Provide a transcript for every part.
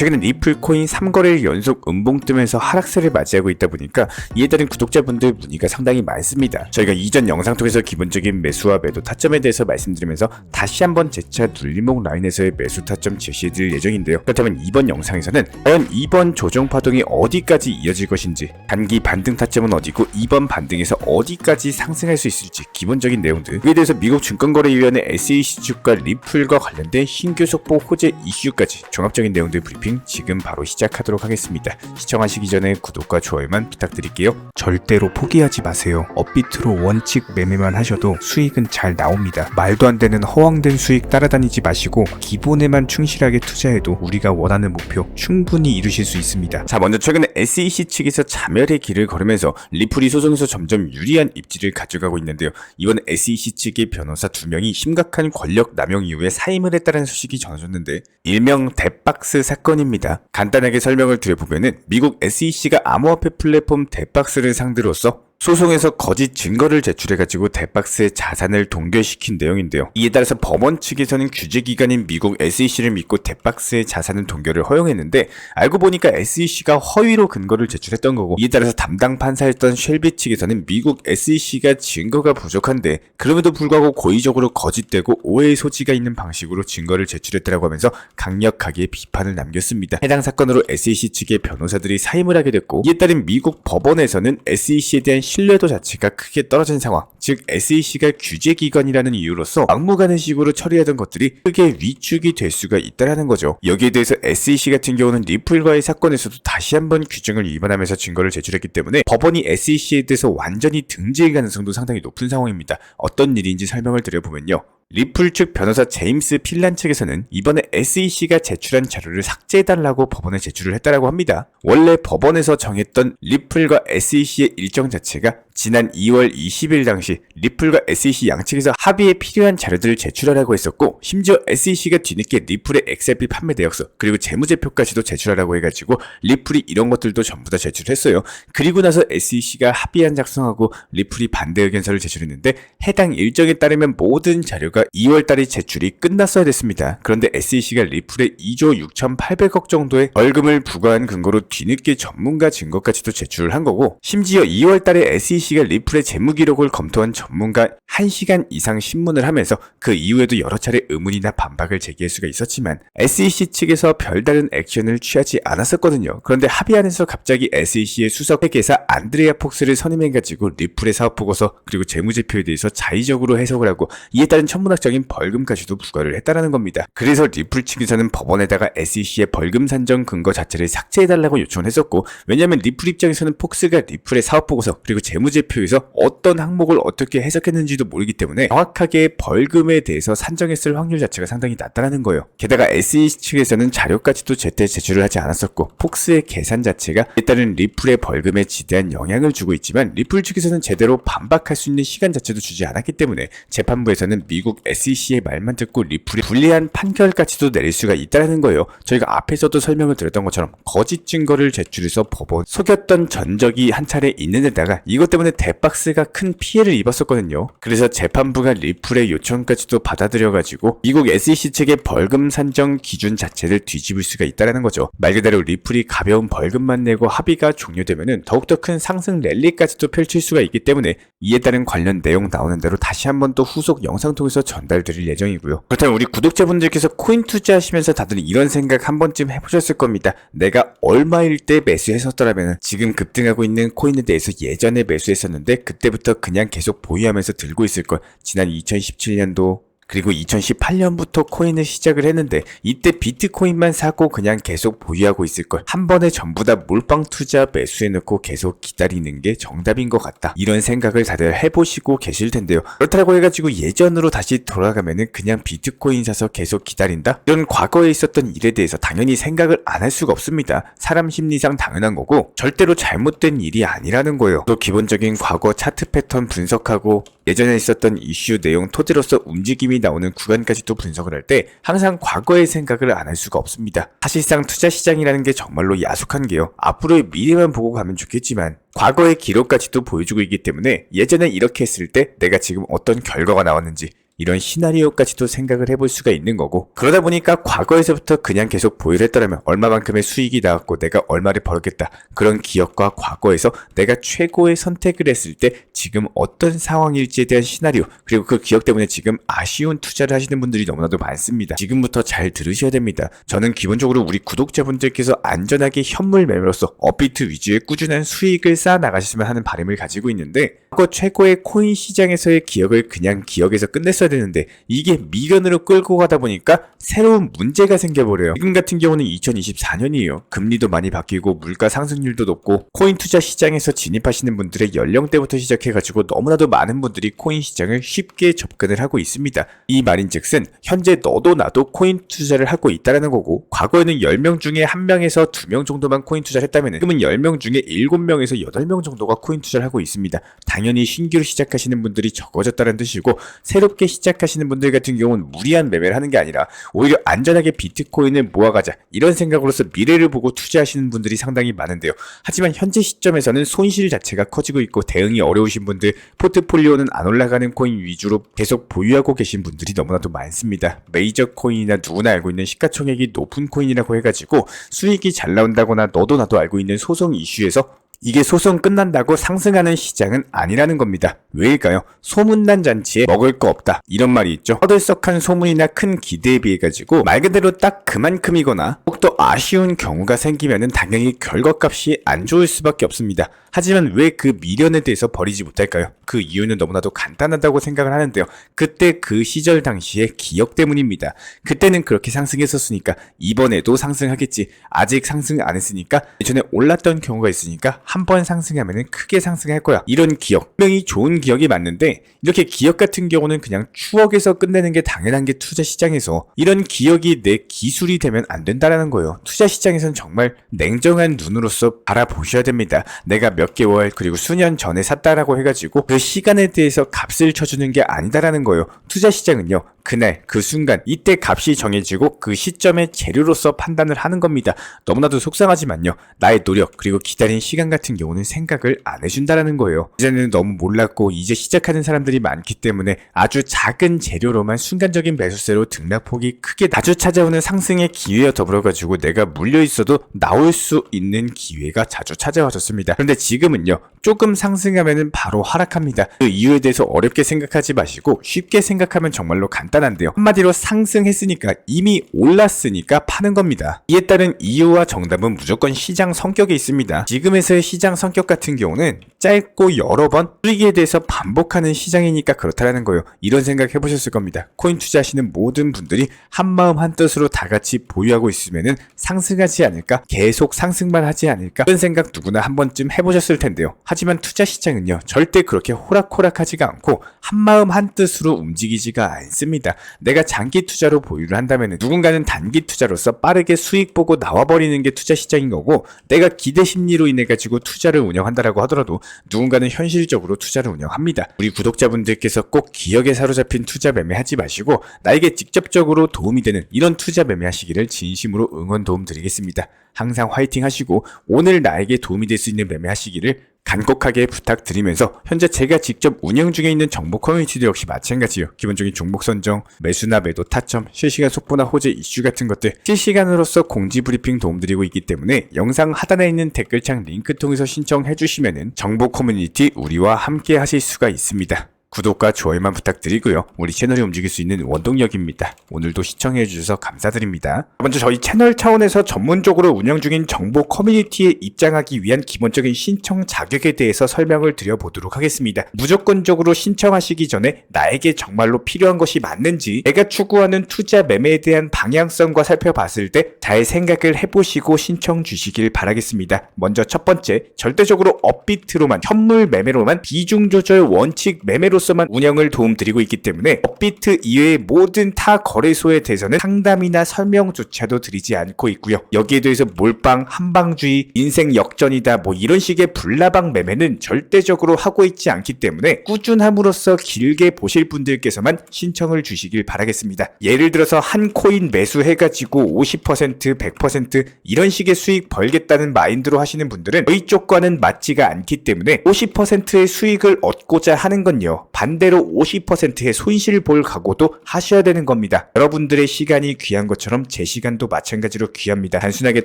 최근에 리플 코인 3거래일 연속 음봉 뜨면서 하락세를 맞이하고 있다 보니까 이에 따른 구독자분들 문의가 상당히 많습니다. 저희가 이전 영상 통해서 기본적인 매수와 매도 타점에 대해서 말씀드리면서 다시 한번 재차 눌림목 라인에서의 매수 타점 제시해드릴 예정인데요. 그렇다면 이번 영상에서는 과연 이번 조정 파동이 어디까지 이어질 것인지, 단기 반등 타점은 어디고 이번 반등에서 어디까지 상승할 수 있을지 기본적인 내용들 그에 대해서 미국 증권거래위원회 SEC 주가 리플과 관련된 신규 속보 호재 이슈까지 종합적인 내용들 브리핑 지금 바로 시작하도록 하겠습니다. 시청하시기 전에 구독과 좋아요만 부탁드릴게요. 절대로 포기하지 마세요. 업비트로 원칙 매매만 하셔도 수익은 잘 나옵니다. 말도 안 되는 허황된 수익 따라다니지 마시고 기본에만 충실하게 투자해도 우리가 원하는 목표 충분히 이루실 수 있습니다. 자, 먼저 최근에 SEC 측에서 자멸의 길을 걸으면서 리플이 소송에서 점점 유리한 입지를 가져가고 있는데요. 이번 SEC 측의 변호사 두 명이 심각한 권력 남용 이후에 사임을 했다는 소식이 전해졌는데 일명 뎃박스 사건 입니다. 간단하게 설명을 드려보면은 미국 SEC가 암호화폐 플랫폼 뎃박스를 상대로서 소송에서 거짓 증거를 제출해가지고 뎃박스의 자산을 동결시킨 내용인데요. 이에 따라서 법원 측에서는 규제기관인 미국 SEC를 믿고 뎃박스의 자산을 동결을 허용했는데 알고 보니까 SEC가 허위로 근거를 제출했던 거고 이에 따라서 담당 판사였던 쉘비 측에서는 미국 SEC가 증거가 부족한데 그럼에도 불구하고 고의적으로 거짓되고 오해의 소지가 있는 방식으로 증거를 제출했다고 하면서 강력하게 비판을 남겼습니다. 해당 사건으로 SEC 측의 변호사들이 사임을 하게 됐고 이에 따른 미국 법원에서는 SEC에 대한 신뢰도 자체가 크게 떨어진 상황, 즉 SEC가 규제기관이라는 이유로서 막무가내 식으로 처리하던 것들이 크게 위축이 될 수가 있다라는 거죠. 여기에 대해서 SEC 같은 경우는 리플과의 사건에서도 다시 한번 규정을 위반하면서 증거를 제출했기 때문에 법원이 SEC에 대해서 완전히 등지의 가능성도 상당히 높은 상황입니다. 어떤 일인지 설명을 드려보면요. 리플 측 변호사 제임스 필란 측에서는 이번에 SEC가 제출한 자료를 삭제해달라고 법원에 제출을 했다라고 합니다. 원래 법원에서 정했던 리플과 SEC의 일정 자체가 지난 2월 20일 당시 리플과 SEC 양측에서 합의에 필요한 자료들을 제출하라고 했었고 심지어 SEC가 뒤늦게 리플의 XRP 판매 내역서 그리고 재무제표까지도 제출하라고 해가지고 리플이 이런 것들도 전부 다 제출했어요. 그리고 나서 SEC가 합의안 작성하고 리플이 반대 의견서를 제출했는데 해당 일정에 따르면 모든 자료가 2월 달에 제출이 끝났어야 됐습니다. 그런데 SEC가 리플에 2조 6,800억 정도의 벌금을 부과한 근거로 뒤늦게 전문가 증거까지도 제출을 한 거고 심지어 2월 달에 SEC 가 리플의 재무 기록을 검토한 전문가 1시간 이상 신문을 하면서 그 이후에도 여러 차례 의문이나 반박을 제기할 수가 있었지만 SEC 측에서 별다른 액션을 취하지 않았었거든요. 그런데 합의 안에서 갑자기 SEC의 수석 회계사 안드레아 폭스를 선임해가지고 리플의 사업 보고서 그리고 재무제표에 대해서 자의적으로 해석을 하고 이에 따른 천문학적인 벌금까지도 부과를 했다라는 겁니다. 그래서 리플 측에서는 법원에다가 SEC의 벌금 산정 근거 자체를 삭제해달라고 요청을 했었고 왜냐하면 리플 입장에서는 폭스가 리플의 사업 보고서 그리고 재무제 표에서 어떤 항목을 어떻게 해석했는지도 모르기 때문에 정확하게 벌금에 대해서 산정했을 확률 자체가 상당히 낮다라는 거예요. 게다가 SEC 측에서는 자료까지도 제때 제출을 하지 않았었고 폭스의 계산 자체가 따른 리플의 벌금에 지대한 영향을 주고 있지만 리플 측에서는 제대로 반박할 수 있는 시간 자체도 주지 않았기 때문에 재판부에서는 미국 SEC의 말만 듣고 리플이 불리한 판결까지도 내릴 수가 있다는 거예요. 저희가 앞에서도 설명을 드렸던 것처럼 거짓 증거를 제출해서 법원 속였던 전적이 한 차례 있는 데다가 이것 때문에 뎃박스가 큰 피해를 입었었거든요. 그래서 재판부가 리플의 요청까지도 받아들여가지고 미국 SEC 측의 벌금 산정 기준 자체를 뒤집을 수가 있다는 거죠. 말 그대로 리플이 가벼운 벌금만 내고 합의가 종료되면은 더욱더 큰 상승 랠리까지도 펼칠 수가 있기 때문에 이에 따른 관련 내용 나오는 대로 다시 한번 또 후속 영상 통해서 전달드릴 예정이고요. 그렇다면 우리 구독자분들께서 코인 투자하시면서 다들 이런 생각 한 번쯤 해보셨을 겁니다. 내가 얼마일 때 매수했었더라면 지금 급등하고 있는 코인에 대해서 예전에 매수 했었는데 그때부터 그냥 계속 보유하면서 들고 있을 걸. 지난 2017년도 그리고 2018년부터 코인을 시작을 했는데 이때 비트코인만 사고 그냥 계속 보유하고 있을 걸. 한 번에 전부 다 몰빵 투자 매수해놓고 계속 기다리는 게 정답인 것 같다. 이런 생각을 다들 해보시고 계실 텐데요. 그렇다고 해가지고 예전으로 다시 돌아가면은 그냥 비트코인 사서 계속 기다린다? 이런 과거에 있었던 일에 대해서 당연히 생각을 안 할 수가 없습니다. 사람 심리상 당연한 거고 절대로 잘못된 일이 아니라는 거예요. 또 기본적인 과거 차트 패턴 분석하고 예전에 있었던 이슈 내용 토대로서 움직임이 나오는 구간까지도 분석을 할 때 항상 과거의 생각을 안 할 수가 없습니다. 사실상 투자 시장이라는 게 정말로 야속한 게요. 앞으로의 미래만 보고 가면 좋겠지만 과거의 기록까지도 보여주고 있기 때문에 예전에 이렇게 했을 때 내가 지금 어떤 결과가 나왔는지 이런 시나리오까지도 생각을 해볼 수가 있는 거고 그러다 보니까 과거에서부터 그냥 계속 보유를 했더라면 얼마만큼의 수익이 나왔고 내가 얼마를 벌었겠다. 그런 기억과 과거에서 내가 최고의 선택을 했을 때 지금 어떤 상황일지에 대한 시나리오 그리고 그 기억 때문에 지금 아쉬운 투자를 하시는 분들이 너무나도 많습니다. 지금부터 잘 들으셔야 됩니다. 저는 기본적으로 우리 구독자분들께서 안전하게 현물 매매로서 업비트 위주의 꾸준한 수익을 쌓아 나가셨으면 하는 바람을 가지고 있는데 과거 최고의 코인 시장에서의 기억을 그냥 기억에서 끝냈어야 되는데 이게 미련으로 끌고 가다 보니까 새로운 문제가 생겨버려요. 지금 같은 경우는 2024년이에요. 금리도 많이 바뀌고 물가 상승률도 높고 코인 투자 시장에서 진입하시는 분들의 연령대부터 시작해가지고 너무나도 많은 분들이 코인 시장을 쉽게 접근을 하고 있습니다. 이 말인즉슨 현재 너도 나도 코인 투자를 하고 있다라는 거고 과거에는 10명 중에 1명에서 2명 정도만 코인 투자를 했다면 지금은 10명 중에 7명에서 8명 정도가 코인 투자를 하고 있습니다. 당연히 신규로 시작하시는 분들이 적어졌다는 뜻이고 새롭게 시작하시는 분들 같은 경우는 무리한 매매를 하는 게 아니라 오히려 안전하게 비트코인을 모아가자 이런 생각으로서 미래를 보고 투자하시는 분들이 상당히 많은데요. 하지만 현재 시점에서는 손실 자체가 커지고 있고 대응이 어려우신 분들 포트폴리오는 안 올라가는 코인 위주로 계속 보유하고 계신 분들이 너무나도 많습니다. 메이저 코인이나 누구나 알고 있는 시가총액이 높은 코인이라고 해가지고 수익이 잘 나온다거나 너도 나도 알고 있는 소송 이슈에서 이게 소송 끝난다고 상승하는 시장은 아니라는 겁니다. 왜일까요? 소문난 잔치에 먹을 거 없다. 이런 말이 있죠. 허들썩한 소문이나 큰 기대에 비해 가지고 말 그대로 딱 그만큼이거나 혹도 아쉬운 경우가 생기면은 당연히 결과값이 안 좋을 수밖에 없습니다. 하지만 왜 그 미련에 대해서 버리지 못할까요? 그 이유는 너무나도 간단하다고 생각을 하는데요. 그때 그 시절 당시의 기억 때문입니다. 그때는 그렇게 상승했었으니까 이번에도 상승하겠지. 아직 상승 안 했으니까 예전에 올랐던 경우가 있으니까 한 번 상승하면은 크게 상승할 거야. 이런 기억. 분명히 좋은 기억이 맞는데 이렇게 기억 같은 경우는 그냥 추억에서 끝내는 게 당연한 게 투자 시장에서 이런 기억이 내 기술이 되면 안 된다라는 거예요. 투자 시장에선 정말 냉정한 눈으로서 바라보셔야 됩니다. 내가 몇 개월 그리고 수년 전에 샀다라고 해가지고 그 시간에 대해서 값을 쳐주는 게 아니다라는 거예요. 투자 시장은요. 그날 그 순간 이때 값이 정해지고 그 시점의 재료로서 판단을 하는 겁니다. 너무나도 속상하지만요. 나의 노력 그리고 기다린 시간 같은 경우는 생각을 안 해준다라는 거예요. 이제는 너무 몰랐고 이제 시작하는 사람들이 많기 때문에 아주 작은 재료로만 순간적인 매수세로 등락폭이 크게 자주 찾아오는 상승의 기회와 더불어가지고 내가 물려 있어도 나올 수 있는 기회가 자주 찾아와줬습니다. 그런데 지금은요. 조금 상승하면은 바로 하락합니다. 그 이유에 대해서 어렵게 생각하지 마시고 쉽게 생각하면 정말로 간단한데요. 한마디로 상승했으니까 이미 올랐으니까 파는 겁니다. 이에 따른 이유와 정답은 무조건 시장 성격에 있습니다. 지금에서의 시장 성격 같은 경우는 짧고 여러 번 수익에 대해서 반복하는 시장이니까 그렇다라는 거예요. 이런 생각 해보셨을 겁니다. 코인 투자하시는 모든 분들이 한마음 한뜻으로 다 같이 보유하고 있으면은 상승하지 않을까? 계속 상승만 하지 않을까? 이런 생각 누구나 한 번쯤 해보셨을 텐데요. 하지만 투자 시장은요, 절대 그렇게 호락호락하지가 않고 한마음 한뜻으로 움직이지가 않습니다. 내가 장기 투자로 보유를 한다면 누군가는 단기 투자로서 빠르게 수익 보고 나와버리는 게 투자 시장인 거고 내가 기대 심리로 인해 가지고 투자를 운영한다라고 하더라도 누군가는 현실적으로 투자를 운영합니다. 우리 구독자분들께서 꼭 기억에 사로잡힌 투자 매매하지 마시고 나에게 직접적으로 도움이 되는 이런 투자 매매하시기를 진심으로 응원 도움 드리겠습니다. 항상 화이팅 하시고 오늘 나에게 도움이 될 수 있는 매매하시기를 간곡하게 부탁드리면서 현재 제가 직접 운영 중에 있는 정보 커뮤니티도 역시 마찬가지요. 기본적인 종목 선정, 매수나 매도 타점, 실시간 속보나 호재 이슈 같은 것들 실시간으로서 공지 브리핑 도움드리고 있기 때문에 영상 하단에 있는 댓글창 링크 통해서 신청해 주시면은 정보 커뮤니티 우리와 함께 하실 수가 있습니다. 구독과 좋아요만 부탁드리고요. 우리 채널이 움직일 수 있는 원동력입니다. 오늘도 시청해 주셔서 감사드립니다. 먼저 저희 채널 차원에서 전문적으로 운영 중인 정보 커뮤니티에 입장하기 위한 기본적인 신청 자격에 대해서 설명을 드려보도록 하겠습니다. 무조건적으로 신청하시기 전에 나에게 정말로 필요한 것이 맞는지 내가 추구하는 투자 매매에 대한 방향성과 살펴봤을 때 잘 생각을 해보시고 신청 주시길 바라겠습니다. 먼저 첫 번째, 절대적으로 업비트로만 현물 매매로만 비중 조절 원칙 매매로 서만 운영을 도움드리고 있기 때문에 업비트 이외의 모든 타 거래소에 대해서는 상담이나 설명조차도 드리지 않고 있고요. 여기에 대해서 몰빵, 한방주의, 인생 역전이다 뭐 이런 식의 불나방 매매는 절대적으로 하고 있지 않기 때문에 꾸준함으로써 길게 보실 분들께서만 신청을 주시길 바라겠습니다. 예를 들어서 한 코인 매수해가지고 50% 100% 이런 식의 수익 벌겠다는 마인드로 하시는 분들은 저희 쪽과는 맞지가 않기 때문에 50%의 수익을 얻고자 하는 건요. 반대로 50%의 손실을 볼 각오도 하셔야 되는 겁니다. 여러분들의 시간이 귀한 것처럼 제 시간도 마찬가지로 귀합니다. 단순하게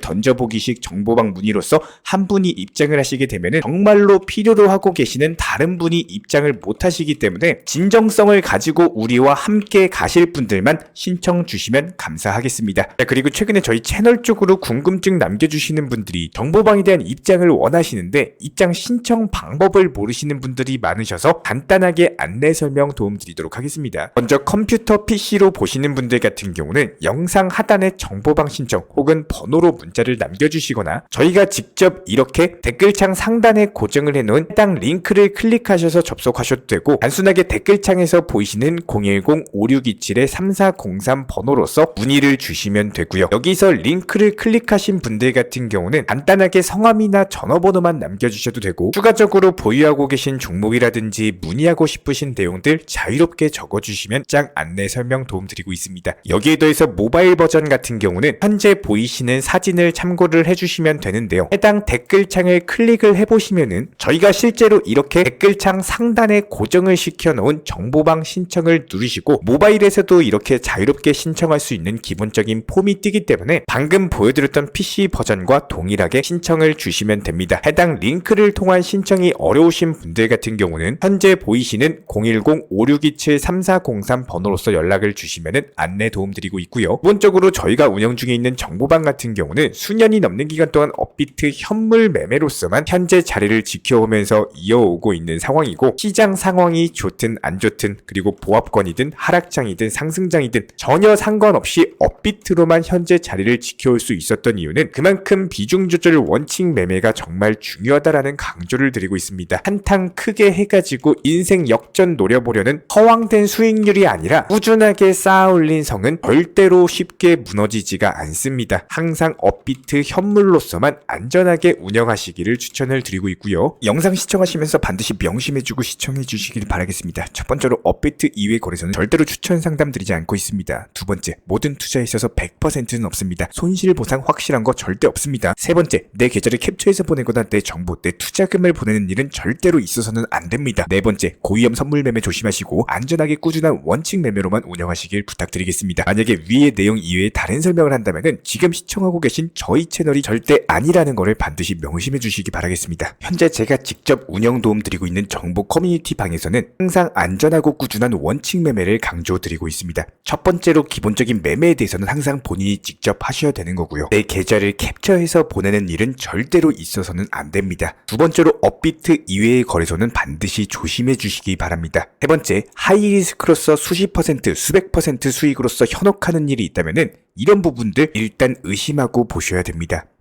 던져보기식 정보방 문의로서 한 분이 입장을 하시게 되면은 정말로 필요로 하고 계시는 다른 분이 입장을 못 하시기 때문에 진정성을 가지고 우리와 함께 가실 분들만 신청 주시면 감사하겠습니다. 자, 그리고 최근에 저희 채널 쪽으로 궁금증 남겨주시는 분들이 정보방에 대한 입장을 원하시는데 입장 신청 방법을 모르시는 분들이 많으셔서 간단하게 안내 설명 도움 드리도록 하겠습니다. 먼저 컴퓨터 PC로 보시는 분들 같은 경우는 영상 하단에 정보방 신청 혹은 번호로 문자를 남겨주시거나 저희가 직접 이렇게 댓글창 상단에 고정을 해놓은 해당 링크를 클릭하셔서 접속하셔도 되고 단순하게 댓글창에서 보이시는 010-5627-3403 번호로서 문의를 주시면 되고요. 여기서 링크를 클릭하신 분들 같은 경우는 간단하게 성함이나 전화번호만 남겨주셔도 되고 추가적으로 보유하고 계신 종목이라든지 문의하고 싶 으신 내용들 자유롭게 적어주시면 짱 안내 설명 도움드리고 있습니다. 여기에 더해서 모바일 버전 같은 경우는 현재 보이시는 사진을 참고를 해주시면 되는데요. 해당 댓글창을 클릭을 해보시면은 저희가 실제로 이렇게 댓글창 상단에 고정을 시켜놓은 정보방 신청을 누르시고 모바일에서도 이렇게 자유롭게 신청할 수 있는 기본적인 폼이 뜨기 때문에 방금 보여드렸던 PC 버전과 동일하게 신청을 주시면 됩니다. 해당 링크를 통한 신청이 어려우신 분들 같은 경우는 현재 보이시는 010-5627-3403 번호로서 연락을 주시면 안내 도움드리고 있고요. 기본적으로 저희가 운영 중에 있는 정보방 같은 경우는 수년이 넘는 기간 동안 업비트 현물 매매로서만 현재 자리를 지켜오면서 이어오고 있는 상황이고 시장 상황이 좋든 안 좋든 그리고 보합권이든 하락장이든 상승장이든 전혀 상관없이 업비트로만 현재 자리를 지켜올 수 있었던 이유는 그만큼 비중 조절 원칙 매매가 정말 중요하다라는 강조를 드리고 있습니다. 한탕 크게 해가지고 인생 역전 노려보려는 허황된 수익률이 아니라 꾸준하게 쌓아올린 성은 절대로 쉽게 무너지지가 않습니다. 항상 업비트 현물로서만 안전하게 운영하시기를 추천을 드리고 있고요. 영상 시청하시면서 반드시 명심해주고 시청해 주시길 바라겠습니다. 첫 번째로 업비트 이외 거래소는 절대로 추천 상담 드리지 않고 있습니다. 두 번째, 모든 투자에 있어서 100%는 없습니다. 손실 보상 확실한 거 절대 없습니다. 세 번째, 내 계좌를 캡처해서 보내거나 내 정보, 내 투자금을 보내는 일은 절대로 있어서는 안 됩니다. 네 번째, 고위험 선물 매매 조심하시고 안전하게 꾸준한 원칙 매매로만 운영하시길 부탁드리겠습니다. 만약에 위의 내용 이외에 다른 설명을 한다면은 지금 시청하고 계신 저희 채널이 절대 아니라는 것을 반드시 명심해 주시기 바라겠습니다. 현재 제가 직접 운영 도움 드리고 있는 정보 커뮤니티 방에서는 항상 안전하고 꾸준한 원칙 매매를 강조 드리고 있습니다. 첫 번째로 기본적인 매매에 대해서는 항상 본인이 직접 하셔야 되는 거고요. 내 계좌를 캡처해서 보내는 일은 절대로 있어서는 안 됩니다. 두 번째로 업비트 이외의 거래소는 반드시 조심해 주시기 바랍니다. 세 번째, 하이리스크로서 수십 퍼센트, 수백 퍼센트 수익으로서 현혹하는 일이 있다면은 이런 부분들 일단 의심하고 보셔야 됩니다.